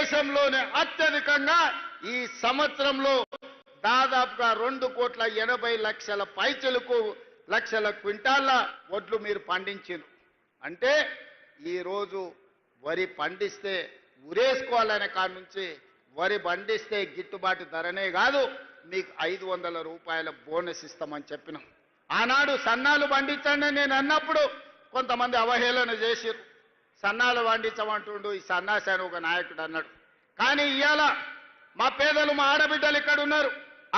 దేశంలోనే అత్యధికంగా ఈ సంవత్సరంలో దాదాపుగా రెండు కోట్ల ఎనభై లక్షల పైచలకు లక్షల క్వింటాళ్ళ వడ్లు మీరు పండించారు. అంటే ఈరోజు వరి పండిస్తే ఉరేసుకోవాలనే కాడ నుంచి వరి పండిస్తే గిట్టుబాటు ధరనే కాదు మీకు ఐదు వందల రూపాయల బోనస్ ఇస్తామని చెప్పినాం. ఆనాడు సన్నాలు పండించండి నేను అన్నప్పుడు కొంతమంది అవహేళన చేసిరు సన్నాలు పండించమంటుండు ఈ సన్నాసి అని ఒక నాయకుడు అన్నాడు. కానీ ఇవాళ మా పేదలు మా ఆడబిడ్డలు ఇక్కడ ఉన్నారు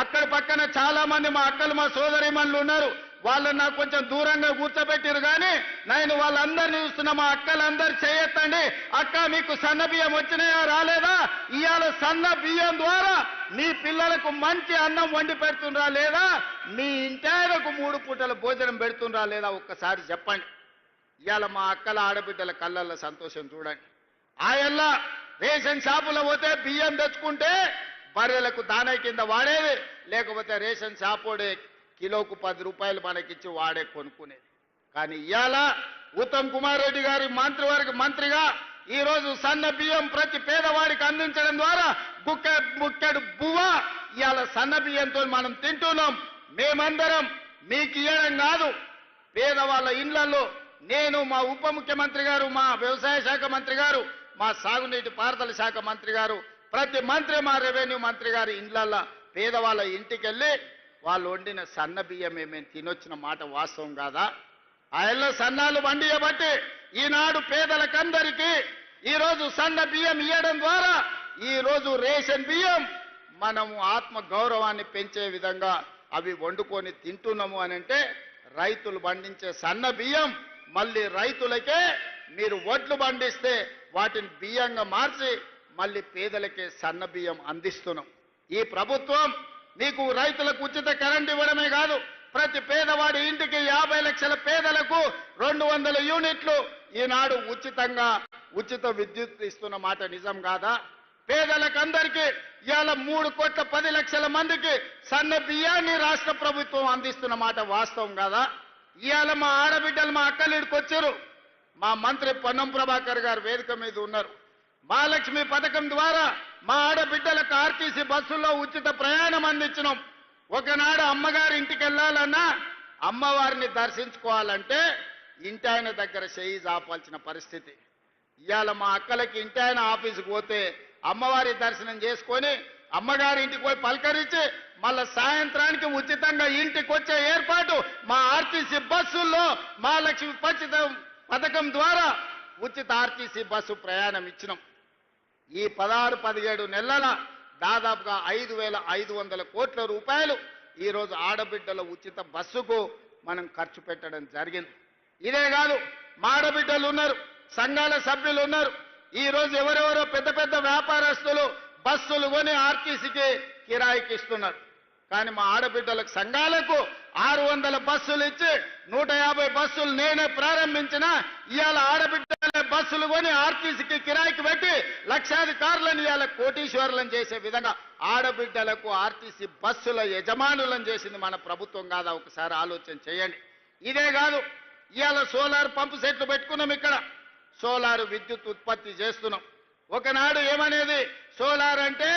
అక్కడ పక్కన చాలా మంది మా అక్కలు మా సోదరిమణులు ఉన్నారు. వాళ్ళు నాకు కొంచెం దూరంగా కూర్చోబెట్టారు కానీ నేను వాళ్ళందరినీ చూస్తున్న మా అక్కలందరూ చేయొత్తండి అక్క మీకు సన్న బియ్యం వచ్చినాయా రాలేదా? ఇవాళ సన్న బియ్యం ద్వారా మీ పిల్లలకు మంచి అన్నం వండి పెడుతుండ్రా లేదా? మీ ఇంటాయనకు మూడు పూటల భోజనం పెడుతుండ్రా లేదా? ఒక్కసారి చెప్పండి. ఇవాళ మా అక్కల ఆడబిడ్డల కళ్ళల్లో సంతోషం చూడండి. ఆయల్లా రేషన్ షాపులో పోతే బియ్యం తెచ్చుకుంటే బర్రెలకు దానై కింద వాడేది. లేకపోతే రేషన్ షాపోడే కిలోకు పది రూపాయలు మనకిచ్చి వాడే కొనుక్కునేది. కానీ ఇవాళ ఉత్తమ్ కుమార్ రెడ్డి గారి మంత్రివర్గ మంత్రిగా ఈరోజు సన్న బియ్యం ప్రతి పేదవాడికి అందించడం ద్వారా బుక్క బుక్కెడు బువ్వ ఇవాళ సన్న బియ్యంతో మనం తింటున్నాం. మేమందరం మీకు ఇవ్వడం కాదు. పేదవాళ్ళ ఇళ్ళలో నేను మా ఉప ముఖ్యమంత్రి గారు మా వ్యవసాయ శాఖ మంత్రి గారు మా సాగునీటి పారుదల శాఖ మంత్రి గారు ప్రతి మంత్రి మా రెవెన్యూ మంత్రి గారు ఇండ్లల్లో పేదవాళ్ళ ఇంటికి వెళ్ళి వాళ్ళు వండిన సన్న బియ్యమే మేము తినొచ్చిన మాట వాస్తవం కాదా? ఆయనలో సన్నాలు వండియబట్టి ఈనాడు పేదలకందరికీ ఈరోజు సన్న బియ్యం ఇవ్వడం ద్వారా ఈరోజు రేషన్ బియ్యం మనము ఆత్మ గౌరవాన్ని పెంచే విధంగా అవి వండుకొని తింటున్నాము అని అంటే రైతులు పండించే సన్న బియ్యం మళ్ళీ రైతులకే మీరు వడ్లు పండిస్తే వాటిని బియ్యంగా మార్చి మళ్ళీ పేదలకే సన్న బియ్యం అందిస్తున్నాం. ఈ ప్రభుత్వం మీకు రైతులకు ఉచిత కరెంట్ ఇవ్వడమే కాదు ప్రతి పేదవాడి ఇంటికి యాభై లక్షల పేదలకు రెండు వందల యూనిట్లు ఈనాడు ఉచితంగా ఉచిత విద్యుత్ ఇస్తున్న మాట నిజం కాదా? పేదలకందరికీ ఇవాళ మూడు కోట్ల పది లక్షల మందికి సన్న బియ్యాన్ని రాష్ట్ర ప్రభుత్వం అందిస్తున్న మాట వాస్తవం కాదా? ఇవాళ మా ఆడబిడ్డలు మా అక్కలు వచ్చారు. మా మంత్రి పొన్నం ప్రభాకర్ గారు వేదిక మీద ఉన్నారు. మహాలక్ష్మి పథకం ద్వారా మా ఆడబిడ్డలకు ఆర్టీసీ బస్సుల్లో ఉచిత ప్రయాణం అందించినాం. ఒకనాడు అమ్మగారి ఇంటికి వెళ్ళాలన్నా అమ్మవారిని దర్శించుకోవాలంటే ఇంటి ఆయన దగ్గర చేయి ఆపాల్సిన పరిస్థితి. ఇవాళ మా అక్కలకి ఇంటి ఆయన ఆఫీసుకు పోతే అమ్మవారి దర్శనం చేసుకొని అమ్మగారి ఇంటికి పోయి పలకరించి మళ్ళా సాయంత్రానికి ఉచితంగా ఇంటికి వచ్చే ఏర్పాటు మా ఆర్టీసీ బస్సుల్లో మహాలక్ష్మి పచ్చిత పథకం ద్వారా ఉచిత ఆర్టీసీ బస్సు ప్రయాణం ఇచ్చినాం. ఈ పదహారు పదిహేడు నెలల దాదాపుగా ఐదు వేల ఐదు వందల కోట్ల రూపాయలు ఈరోజు ఆడబిడ్డల ఉచిత బస్సుకు మనం ఖర్చు పెట్టడం జరిగింది. ఇదే కాదు మా ఆడబిడ్డలు ఉన్నారు సంఘాల సభ్యులు ఉన్నారు. ఈరోజు ఎవరెవరో పెద్ద పెద్ద వ్యాపారస్తులు బస్సులు కొని ఆర్టీసీకి కిరాయికి ఇస్తున్నారు. కానీ మా ఆడబిడ్డలకు సంఘాలకు ఆరు వందల బస్సులు ఇచ్చి నూట యాభై బస్సులు నేనే ప్రారంభించిన. ఇవాళ ఆడబిడ్డల బస్సులు కొని ఆర్టీసీకి కిరాయికి పెట్టి లక్షాది కార్లను ఇవాళ కోటీశ్వరులను చేసే విధంగా ఆడబిడ్డలకు ఆర్టీసీ బస్సుల యజమానులను చేసింది మన ప్రభుత్వం కాదా? ఒకసారి ఆలోచన చేయండి. ఇదే కాదు ఇవాళ సోలార్ పంపు సెట్లు పెట్టుకున్నాం ఇక్కడ. సోలార్ విద్యుత్ ఉత్పత్తి చేస్తున్నాం. ఒకనాడు ఏమనేది? సోలార్ అంటే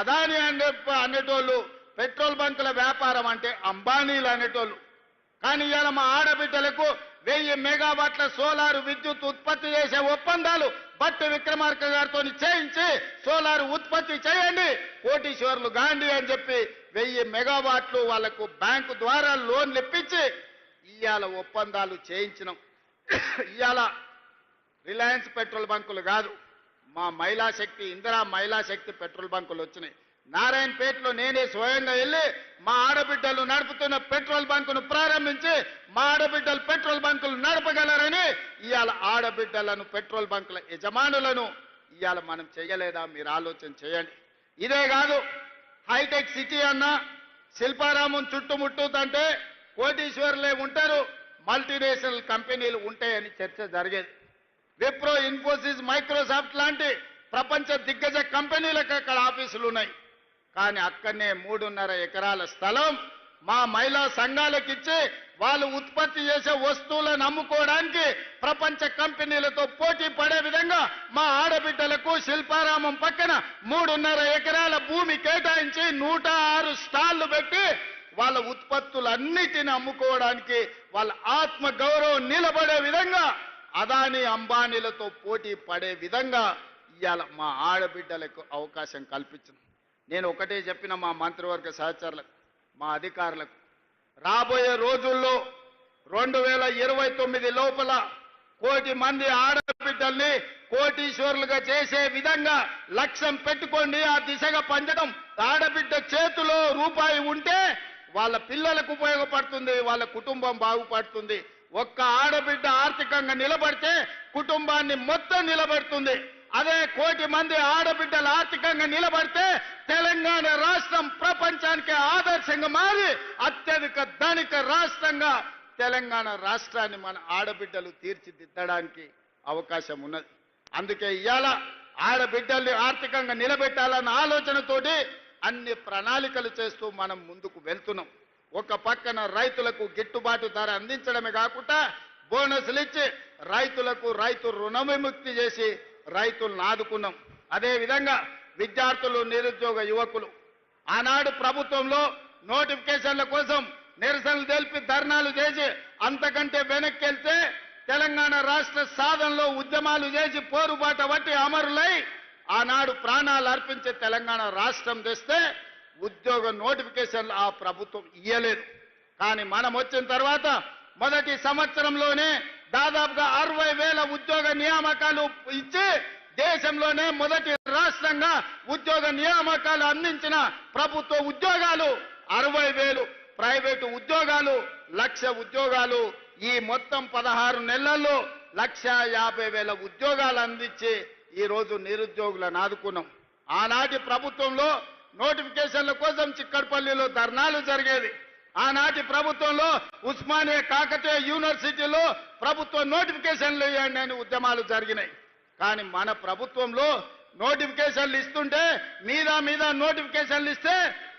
అదాని అనే అనేటోళ్ళు పెట్రోల్ బంకుల వ్యాపారం అంటే అంబానీలు అనేటోళ్ళు. కానీ ఇవాళ మా ఆడబిడ్డలకు వెయ్యి మెగావాట్ల సోలార్ విద్యుత్ ఉత్పత్తి చేసే ఒప్పందాలు భట్టి విక్రమార్క గారితో చేయించి సోలార్ ఉత్పత్తి చేయండి. కోటీశ్వర్లు గాంధీ అని చెప్పి వెయ్యి మెగావాట్లు వాళ్ళకు బ్యాంకు ద్వారా లోన్లు ఇప్పించి ఇవాళ ఒప్పందాలు చేయించినాం. ఇవాళ రిలయన్స్ పెట్రోల్ బంకులు కాదు. మా మహిళా శక్తి ఇందిరా మహిళా శక్తి పెట్రోల్ బంకులు వచ్చినాయి. నారాయణపేటలో నేనే స్వయంగా వెళ్ళి మా ఆడబిడ్డలు నడుపుతున్న పెట్రోల్ బంకును ప్రారంభించి మా ఆడబిడ్డలు పెట్రోల్ బంకులు నడపగలరని ఇవాళ ఆడబిడ్డలను పెట్రోల్ బంకుల యజమానులను ఇవాళ మనం చేయలేదా? మీరు ఆలోచన చేయండి. ఇదే కాదు హైటెక్ సిటీ అన్న శిల్పారామం చుట్టుముట్టుతంటే కోటీశ్వరులే ఉంటారు మల్టీనేషనల్ కంపెనీలు ఉంటాయని చర్చ జరిగేది. విప్రో ఇన్ఫోసిస్ మైక్రోసాఫ్ట్ లాంటి ప్రపంచ దిగ్గజ కంపెనీలకు అక్కడ ఆఫీసులు ఉన్నాయి. కానీ అక్కడనే మూడున్నర ఎకరాల స్థలం మా మహిళా సంఘాలకు ఇచ్చి వాళ్ళు ఉత్పత్తి చేసే వస్తువులను అమ్ముకోవడానికి ప్రపంచ కంపెనీలతో పోటీ పడే విధంగా మా ఆడబిడ్డలకు శిల్పారామం పక్కన మూడున్నర ఎకరాల భూమి కేటాయించి నూట ఆరు స్టాళ్ళు పెట్టి వాళ్ళ ఉత్పత్తులన్నిటిని అమ్ముకోవడానికి వాళ్ళ ఆత్మ గౌరవం నిలబడే విధంగా అదాని అంబానీలతో పోటీ పడే విధంగా ఇవాళ మా ఆడబిడ్డలకు అవకాశం కల్పించింది. నేను ఒకటే చెప్పిన మా మంత్రివర్గ సహచరులకు మా అధికారులకు. రాబోయే రోజుల్లో రెండు వేల ఇరవై తొమ్మిది లోపల కోటి మంది ఆడబిడ్డల్ని కోటీశ్వరులుగా చేసే విధంగా లక్ష్యం పెట్టుకోండి ఆ దిశగా పంచడం. ఆడబిడ్డ చేతిలో రూపాయి ఉంటే వాళ్ళ పిల్లలకు ఉపయోగపడుతుంది వాళ్ళ కుటుంబం బాగుపడుతుంది. ఒక్క ఆడబిడ్డ ఆర్థికంగా నిలబడితే కుటుంబాన్ని మొత్తం నిలబెడుతుంది. అదే కోటి మంది ఆడబిడ్డలు ఆర్థికంగా నిలబడితే తెలంగాణ రాష్ట్రం ప్రపంచానికి ఆదర్శంగా మారి అత్యధిక ధనిక రాష్ట్రంగా తెలంగాణ రాష్ట్రాన్ని మన ఆడబిడ్డలు తీర్చిదిద్దడానికి అవకాశం ఉన్నది. అందుకే ఇవాళ ఆడబిడ్డల్ని ఆర్థికంగా నిలబెట్టాలన్న ఆలోచనతోటి అన్ని ప్రణాళికలు చేస్తూ మనం ముందుకు వెళ్తున్నాం. ఒక పక్కన రైతులకు గిట్టుబాటు ధర అందించడమే కాకుండా బోనస్లు ఇచ్చి రైతులకు రైతు రుణ విముక్తి చేసి రైతులను ఆదుకున్నాం. అదేవిధంగా విద్యార్థులు నిరుద్యోగ యువకులు ఆనాడు ప్రభుత్వంలో నోటిఫికేషన్ల కోసం నిరసనలు తెలిపి ధర్నాలు చేసి అంతకంటే వెనక్కి వెళ్తే తెలంగాణ రాష్ట్ర సాధనలో ఉద్యమాలు చేసి పోరుబాట పట్టి అమరులై ఆనాడు ప్రాణాలు అర్పించే తెలంగాణ రాష్ట్రం తెస్తే ఉద్యోగ నోటిఫికేషన్లు ఆ ప్రభుత్వం ఇయ్యలేదు. కానీ మనం వచ్చిన తర్వాత మొదటి సంవత్సరంలోనే దాదాపుగా అరవై వేల ఉద్యోగ నియామకాలు ఇచ్చి దేశంలోనే మొదటి రాష్ట్రంగా ఉద్యోగ నియామకాలు అందించిన ప్రభుత్వ ఉద్యోగాలు అరవై వేలు ప్రైవేటు ఉద్యోగాలు లక్ష ఉద్యోగాలు. ఈ మొత్తం పదహారు నెలల్లో లక్ష యాభై వేల ఉద్యోగాలు అందించి ఈ రోజు నిరుద్యోగులను ఆదుకున్నాం. ఆనాటి ప్రభుత్వంలో నోటిఫికేషన్ల కోసం చిక్కడపల్లిలో ధర్నాలు జరిగేది ఆనాటి ప్రభుత్వంలో ఉస్మానియా కాకతీయ యూనివర్సిటీలో ప్రభుత్వ నోటిఫికేషన్లు ఇవ్వండి అని ఉద్యమాలు జరిగినాయి. కానీ మన ప్రభుత్వంలో నోటిఫికేషన్లు ఇస్తుంటే మీద మీద నోటిఫికేషన్లు ఇస్తే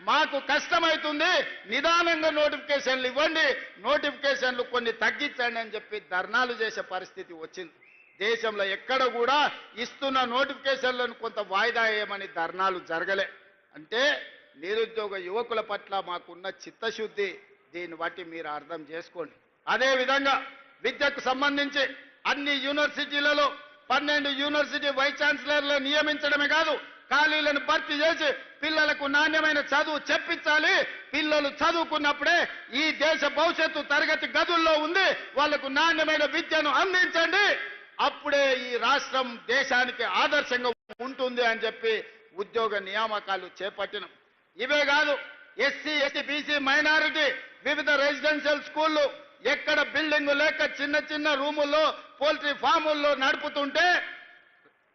మాకు కష్టమవుతుంది నిదానంగా నోటిఫికేషన్లు ఇవ్వండి. నోటిఫికేషన్లు కొన్ని తగ్గించండి అని చెప్పి ధర్నాలు చేసే పరిస్థితి వచ్చింది. దేశంలో ఎక్కడ కూడా ఇస్తున్న నోటిఫికేషన్లను కొంత వాయిదా వేయమని ధర్నాలు జరగలే. అంటే నిరుద్యోగ యువకుల పట్ల మాకున్న చిత్తశుద్ధి దీన్ని బట్టి మీరు అర్థం చేసుకోండి. అదే విధంగా విద్యకు సంబంధించి అన్ని యూనివర్సిటీలలో పన్నెండు యూనివర్సిటీ వైస్ ఛాన్సలర్లు నియమించడమే కాదు ఖాళీలను భర్తీ చేసి పిల్లలకు నాణ్యమైన చదువు చెప్పించాలి. పిల్లలు చదువుకున్నప్పుడే ఈ దేశ భవిష్యత్తు తరగతి గదుల్లో ఉంది వాళ్ళకు నాణ్యమైన విద్యను అందించండి. అప్పుడే ఈ రాష్ట్రం దేశానికి ఆదర్శంగా ఉంటుంది అని చెప్పి ఉద్యోగ నియామకాలు చేపట్టిన. ఇవే కాదు ఎస్సీ ఎస్టీ బీసీ మైనారిటీ వివిధ రెసిడెన్షియల్ స్కూళ్ళు ఎక్కడ బిల్డింగ్ లేక చిన్న చిన్న రూముల్లో పోల్ట్రీ ఫాముల్లో నడుపుతుంటే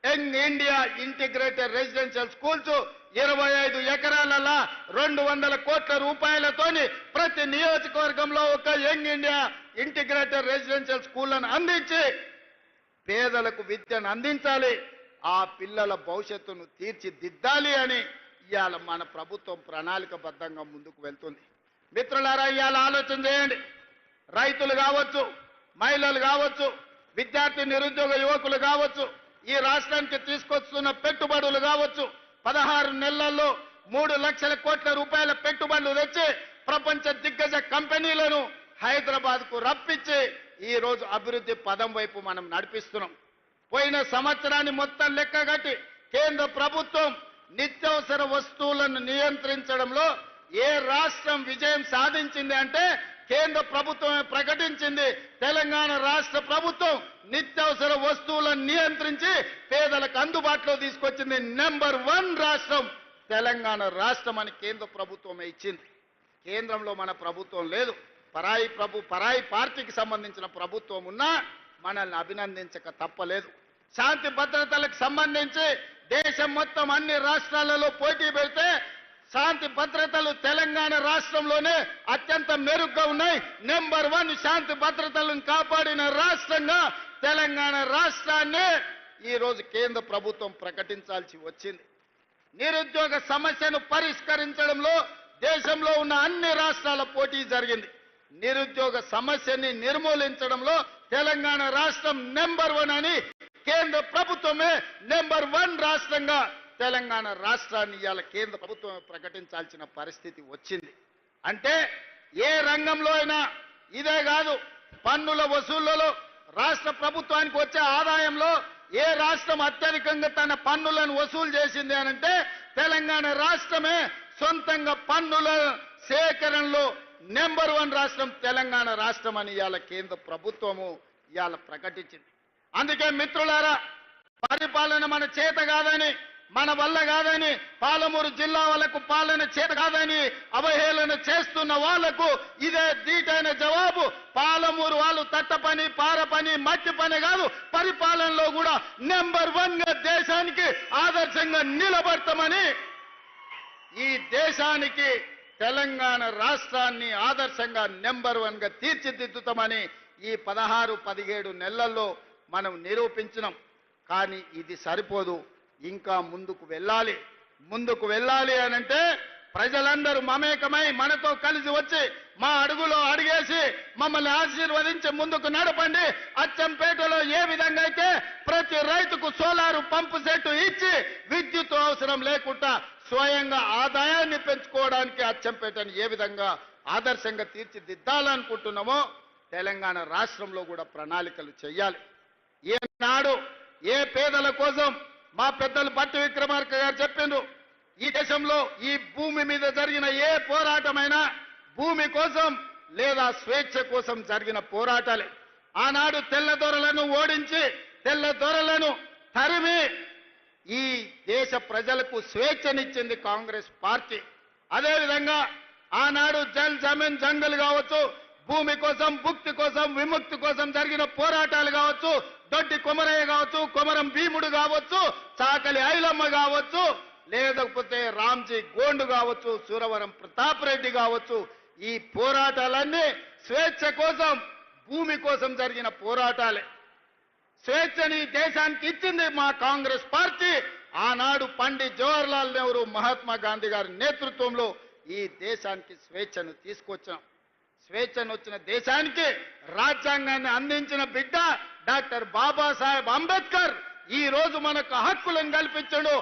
young India integrated residential schools ఇరవై ఐదు ఎకరాలలో రెండు వందల కోట్ల రూపాయలతోని ప్రతి నియోజకవర్గంలో ఒక యంగ్ ఇండియా ఇంటిగ్రేటెడ్ రెసిడెన్షియల్ స్కూళ్ళను అందించి పేదలకు విద్యను అందించాలి. ఆ పిల్లల భవిష్యత్తును తీర్చిదిద్దాలి అని ఇవాళ మన ప్రభుత్వం ప్రణాళికబద్ధంగా ముందుకు వెళ్తుంది. మిత్రులారా ఇవాళ ఆలోచన చేయండి. రైతులు కావచ్చు మహిళలు కావచ్చు విద్యార్థి నిరుద్యోగ యువకులు కావచ్చు ఈ రాష్ట్రానికి తీసుకొస్తున్న పెట్టుబడులు కావచ్చు పదహారు నెలల్లో మూడు లక్షల కోట్ల రూపాయల పెట్టుబడులు తెచ్చి ప్రపంచ దిగ్గజ కంపెనీలను హైదరాబాద్కు రప్పించి ఈ రోజు అభివృద్ధి పదం వైపు మనం నడిపిస్తున్నాం. పోయిన సంవత్సరాన్ని మొత్తం లెక్కగట్టి కేంద్ర ప్రభుత్వం నిత్యవసర వస్తువులను నియంత్రించడంలో ఏ రాష్ట్రం విజయం సాధించింది అంటే కేంద్ర ప్రభుత్వమే ప్రకటించింది. తెలంగాణ రాష్ట్ర ప్రభుత్వం నిత్యవసర వస్తువులను నియంత్రించి పేదలకు అందుబాటులో తీసుకొచ్చింది. నెంబర్ వన్ రాష్ట్రం తెలంగాణ రాష్ట్రం అని కేంద్ర ప్రభుత్వమే ఇచ్చింది. కేంద్రంలో మన ప్రభుత్వం లేదు. పరాయి ప్రభు పరాయి పార్టీకి సంబంధించిన ప్రభుత్వం ఉన్నా మనల్ని అభినందించక తప్పలేదు. శాంతి భద్రతలకు సంబంధించి దేశం మొత్తం అన్ని రాష్ట్రాలలో పోటీ పెడితే శాంతి భద్రతలు తెలంగాణ రాష్ట్రంలోనే అత్యంత మెరుగ్గా ఉన్నాయి. నెంబర్ వన్ శాంతి భద్రతలను కాపాడిన రాష్ట్రంగా తెలంగాణ రాష్ట్రాన్ని ఈ రోజు కేంద్ర ప్రభుత్వం ప్రకటించాల్సి వచ్చింది. నిరుద్యోగ సమస్యను పరిష్కరించడంలో దేశంలో ఉన్న అన్ని రాష్ట్రాల పోటీ జరిగింది. నిరుద్యోగ సమస్యని నిర్మూలించడంలో తెలంగాణ రాష్ట్రం నెంబర్ వన్ అని కేంద్ర ప్రభుత్వమే నెంబర్ వన్ రాష్ట్రంగా తెలంగాణ రాష్ట్రాన్ని ఇవాళ కేంద్ర ప్రభుత్వం ప్రకటించాల్సిన పరిస్థితి వచ్చింది. అంటే ఏ రంగంలో అయినా ఇదే కాదు పన్నుల వసూళ్ళలో రాష్ట్ర ప్రభుత్వానికి వచ్చే ఆదాయంలో ఏ రాష్ట్రం అత్యధికంగా తన పన్నులను వసూలు చేసింది అనంటే తెలంగాణ రాష్ట్రమే సొంతంగా పన్నుల సేకరణలో నెంబర్ వన్ రాష్ట్రం తెలంగాణ రాష్ట్రం అని ఇవాళ కేంద్ర ప్రభుత్వము ఇవాళ ప్రకటించింది. అందుకే మిత్రులారా పరిపాలన మన చేత కాదని మన వల్ల కాదని పాలమూరు జిల్లా వాళ్ళకు పాలన చేత కాదని అవహేళన చేస్తున్న వాళ్ళకు ఇదే దీటైన జవాబు. పాలమూరు వాళ్ళు తట్ట పని పార పని మట్టి పని కాదు పరిపాలనలో కూడా నెంబర్ వన్గా దేశానికి ఆదర్శంగా నిలబడతామని ఈ దేశానికి తెలంగాణ రాష్ట్రాన్ని ఆదర్శంగా నెంబర్ వన్గా తీర్చిదిద్దుతామని ఈ పదహారు పదిహేడు నెలల్లో మనం నిరూపించినాం. కానీ ఇది సరిపోదు. ఇంకా ముందుకు వెళ్ళాలి. ముందుకు వెళ్ళాలి అనంటే ప్రజలందరూ మమేకమై మనతో కలిసి వచ్చి మా అడుగులో అడిగేసి మమ్మల్ని ఆశీర్వదించి ముందుకు నడపండి. అచ్చంపేటలో ఏ విధంగా అయితే ప్రతి రైతుకు సోలారు పంపు సెట్ ఇచ్చి విద్యుత్ అవసరం లేకుండా స్వయంగా ఆదాయాన్ని పెంచుకోవడానికి అచ్చంపేటను ఏ విధంగా ఆదర్శంగా తీర్చిదిద్దాలనుకుంటున్నామో తెలంగాణ రాష్ట్రంలో కూడా ప్రణాళికలు చేయాలి ఏనాడు ఏ పేదల కోసం మా పెద్దలు బట్టి విక్రమార్క గారు చెప్పిండ్రు ఈ దేశంలో ఈ భూమి మీద జరిగిన ఏ పోరాటమైనా భూమి కోసం లేదా స్వేచ్ఛ కోసం జరిగిన పోరాటాలే. ఆనాడు తెల్ల దొరలను ఓడించి తెల్ల దొరలను తరిమి దేశ ప్రజలకు స్వేచ్ఛనిచ్చింది కాంగ్రెస్ పార్టీ. అదేవిధంగా ఆనాడు జల్ జమీన్ జంగల్ కావచ్చు భూమి కోసం భుక్తి కోసం విముక్తి కోసం జరిగిన పోరాటాలు కావచ్చు దొడ్డి కొమరయ్య కావచ్చు కొమరం భీముడు కావచ్చు చాకలి ఐలమ్మ కావచ్చు లేకపోతే రామ్జీ గోండు కావచ్చు సూరవరం ప్రతాప్ రెడ్డి కావచ్చు ఈ పోరాటాలన్నీ స్వేచ్ఛ కోసం భూమి కోసం జరిగిన పోరాటాలే. స్వేచ్ఛని దేశానికి ఇచ్చింది మా కాంగ్రెస్ పార్టీ ఆనాడు పండిత్ జవహర్లాల్ నెహ్రూ మహాత్మా గాంధీ గారి నేతృత్వంలో ఈ దేశానికి స్వేచ్ఛను తీసుకొచ్చాం. స్వేచ్ఛను వచ్చిన దేశానికి రాజ్యాంగాన్ని అందించిన బిడ్డ డాక్టర్ బాబాసాహెబ్ అంబేద్కర్ ఈ రోజు మనకు హక్కులను కల్పించడు.